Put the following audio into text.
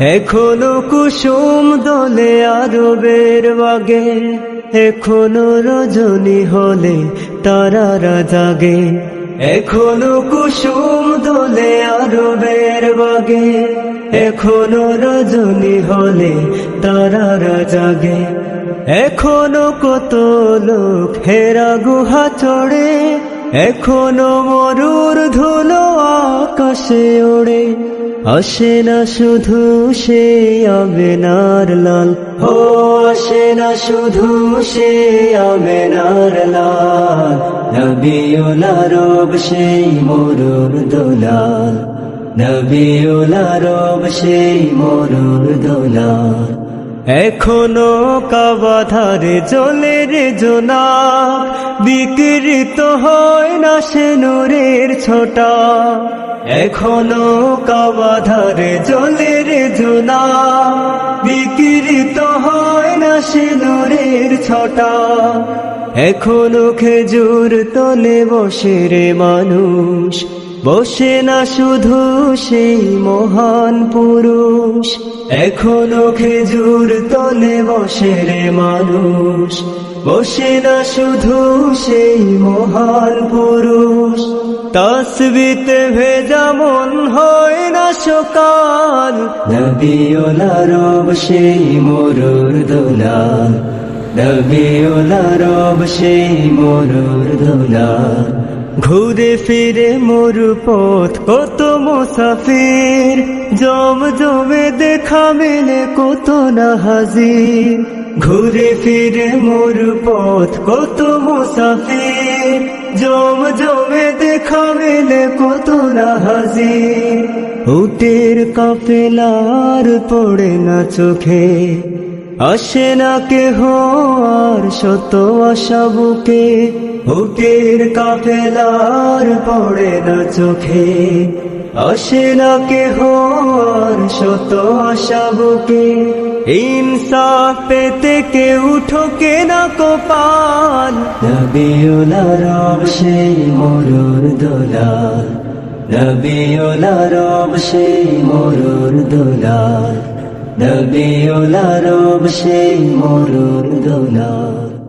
এখনও কুসুম দলে আরবের বাগে, এখনও রজনী হলে তারারা জাগে। এখনও কুসুম দলে আরবের বাগে, এখনও রজনী হলে তারারা জাগে। এখনও কত লোক হেরা গুহা চড়ে, এখনও মরুর ধুলো আকাশে ওড়ে। আসে না শুধু সে আমেনার লাল। ও, আসে না শুধু সে আমেনার লাল। নবিউলা রব, সেই মরুর দোলাল। নবিউলা রব, সেই মরুর দোলাল। এখনও কাবাধারে জলে রে জোনা, বিকৃত হয় না সে নূরের ছোটা। এখনও কাবাধারে জলে রে জোনা, বিকৃত হয় না সে নূরের ছটা। এখনও খেজুর তলে বসে রে মানুষ, বসে না শুধু সেই মহান পুরুষ। এখনও খেজুর তলে বসে রে মানুষ। বসে না শুধু সেই মহান পুরুষ। তসবিতে ভেজা মন হয় না সকাল। নবিওলা রব সেই মরুর দোলাল। নবিওলা রব সেই মরুর দোলাল। ঘুরে ফিরে মরু পথ কত মুসাফির, জম জমে দেখা মেলে কত না হাজির। ঘুরে ফিরে মরু পথ কত মুসাফির, জম জমে দেখা মেলে কত না হাজির। উটের কাফেলার পড়ে না চোখে, আসে না কেহ আর শত আশা বুকে। উটের কাফেলার পড়ে না চোখে আসে না কেহ শত আশা বুকে ইনসাফ পেতে কেউ ঠোকে না কপাল রব সেই মরুর নবিউলা রব সেই মরুর নবিউলা রব সেই মরুর দোলাল।